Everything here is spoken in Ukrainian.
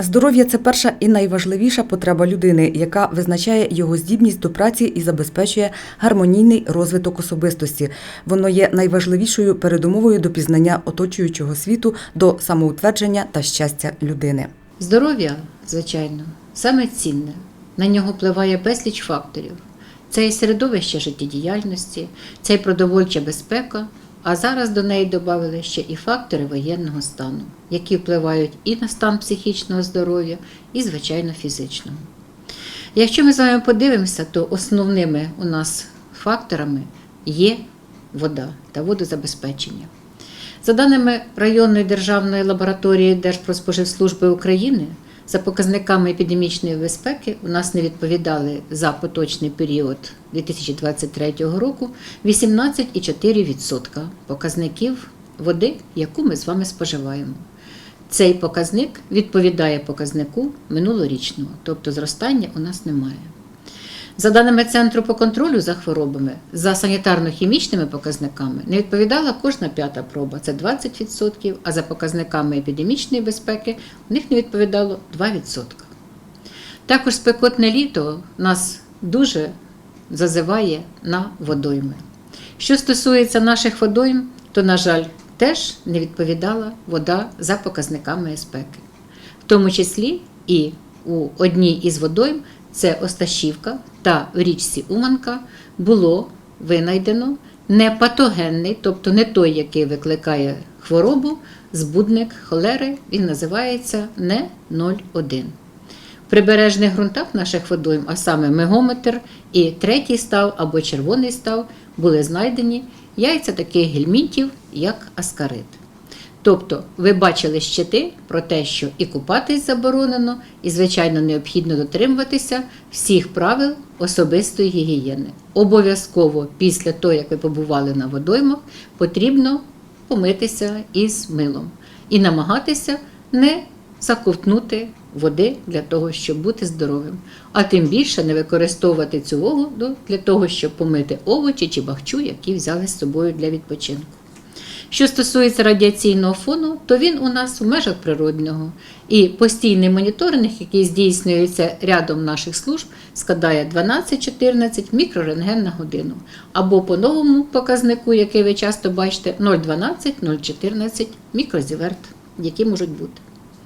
Здоров'я це перша і найважливіша потреба людини, яка визначає його здібність до праці і забезпечує гармонійний розвиток особистості. Воно є найважливішою передумовою до пізнання оточуючого світу, до самоутвердження та щастя людини. Здоров'я, звичайно, саме цінне. На нього впливає безліч факторів. Це і середовище життєдіяльності, це і продовольча безпека, а зараз до неї додали ще і фактори воєнного стану, які впливають і на стан психічного здоров'я, і, звичайно, фізичного. Якщо ми з вами подивимося, то основними у нас факторами є вода та водозабезпечення. За даними районної державної лабораторії Держпродспоживслужби України, за показниками епідемічної безпеки у нас не відповідали за поточний період 2023 року 18,4% показників води, яку ми з вами споживаємо. Цей показник відповідає показнику минулорічного, тобто зростання у нас немає. За даними Центру по контролю за хворобами, за санітарно-хімічними показниками не відповідала кожна п'ята проба, це 20%, а за показниками епідемічної безпеки в них не відповідало 2%. Також спекотне літо нас дуже зазиває на водойми. Що стосується наших водойм, то, на жаль, теж не відповідала вода за показниками безпеки. В тому числі і у одній із водойм, це Осташівка та в річці Уманка, було винайдено непатогенний, тобто не той, який викликає хворобу, збудник холери, він називається не 01. В прибережних ґрунтах наших водойм, а саме мегометр і третій став або червоний став, були знайдені яйця таких гельмінтів, як аскарит. Тобто ви бачили щити про те, що і купатись заборонено, і, звичайно, необхідно дотримуватися всіх правил особистої гігієни. Обов'язково після того, як ви побували на водоймах, потрібно помитися із милом і намагатися не заковтнути води для того, щоб бути здоровим. А тим більше не використовувати цю воду для того, щоб помити овочі чи бахчу, які взяли з собою для відпочинку. Що стосується радіаційного фону, то він у нас в межах природного. І постійний моніторинг, який здійснюється рядом наших служб, складає 12-14 мікрорентген на годину. Або по новому показнику, який ви часто бачите, 0,12-0,14 мікрозіверт, які можуть бути.